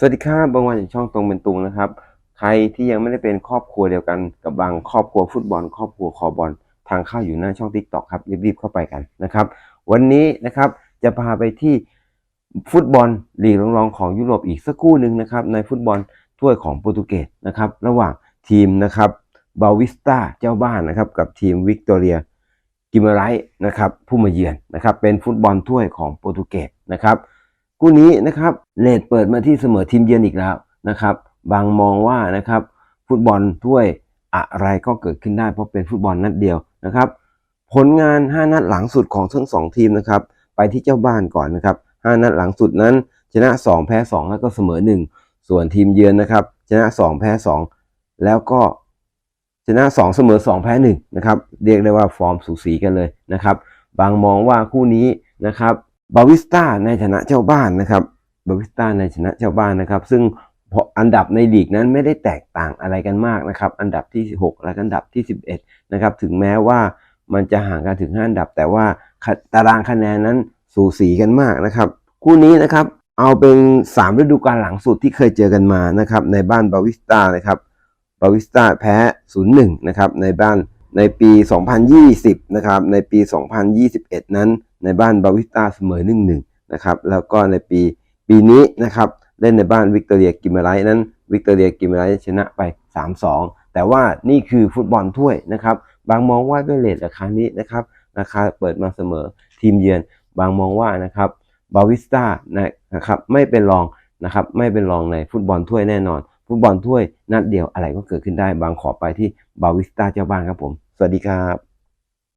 สวัสดีครับบางวันจากช่องตรงเป็นตุงนะครับ ใครที่ยังไม่ได้เป็นครอบครัวเดียวกันกับบางครอบครัวฟุตบอล ครอบครัวคอบอล ทางเข้าอยู่หน้าช่อง t ิ k t o k ครับรีบๆเข้าไปกันนะครับ วันนี้นะครับจะพาไปที่ฟุตบอลลีกรองๆของยุโรปอีกสักคู่หนึ่งนะครับในฟุตบอลถ้วยของโปรตุเกสนะครับระหว่างทีมนะครับบาวิสตาเจ้าบ้านนะครับกับทีมวิกตอเรียกิมไรต์นะครับผู้มาเยือนนะครับเป็นฟุตบอลถ้วยของโปรตุเกสนะครับ คู่นี้นะครับเลดเปิดมาที่เสมอทีมเยือนอีกแล้วนะครับ บางมองว่านะครับฟุตบอลถ้วยอะไรก็เกิดขึ้นได้เพราะเป็นฟุตบอลนัดเดียวนะครับ ผลงาน 5 นัดหลังสุดของทั้งสองทีมนะครับ ไปที่เจ้าบ้านก่อนนะครับ 5 นัดหลังสุดนั้น ชนะ 2 แพ้ 2 แล้วก็เสมอ 1 ส่วนทีมเยือนนะครับ ชนะ 2 แพ้ 2 แล้วก็ชนะ 2 เสมอ 2 แพ้1นะครับเรียกได้ว่าฟอร์มสูสีกันเลยนะครับ บางมองว่าคู่นี้นะครับ บาวิสตาในฐานะเจ้าบ้านนะครับบาวิสตาในฐานะเจ้าบ้านนะครับ ซึ่งพออันดับในลีกนั้นไม่ได้แตกต่างอะไรกันมากนะครับ อันดับที่ 6 และอันดับที่ 11 นะครับ ถึงแม้ว่ามันจะห่างกันถึง 5 อันดับ แต่ว่าตารางคะแนนนั้นสูสีกันมากนะครับ คู่นี้นะครับเอาเป็น 3 ฤดูกาลหลังสุดที่เคยเจอกันมานะครับ ในบ้านบาวิสตานะครับบาวิสตาแพ้ 0-1 นะครับในบ้านในปี 2020 นะครับ ในปี 2021 นั้น ในบ้านบาวิสตาเสมอ1-1นะครับแล้วก็ในปีปีนี้นะครับเล่นในบ้านวิกตอเรียกิมเมอไรนั้นวิกตอเรียกิมเมอไรชนะไป 3-2 แต่ว่านี่คือฟุตบอลถ้วยนะครับบางมองว่าด้วยเลทราคานี้นะครับราคาเปิดมาเสมอทีมเยือนบางมองว่านะครับบาวิสตานะครับไม่เป็นรองนะครับไม่เป็นรองในฟุตบอลถ้วยแน่นอน ฟุตบอลถ้วยนัดเดียวอะไรก็เกิดขึ้นได้ บางขอไปที่บาวิสตาเจ้าบ้านครับผม สวัสดีครับ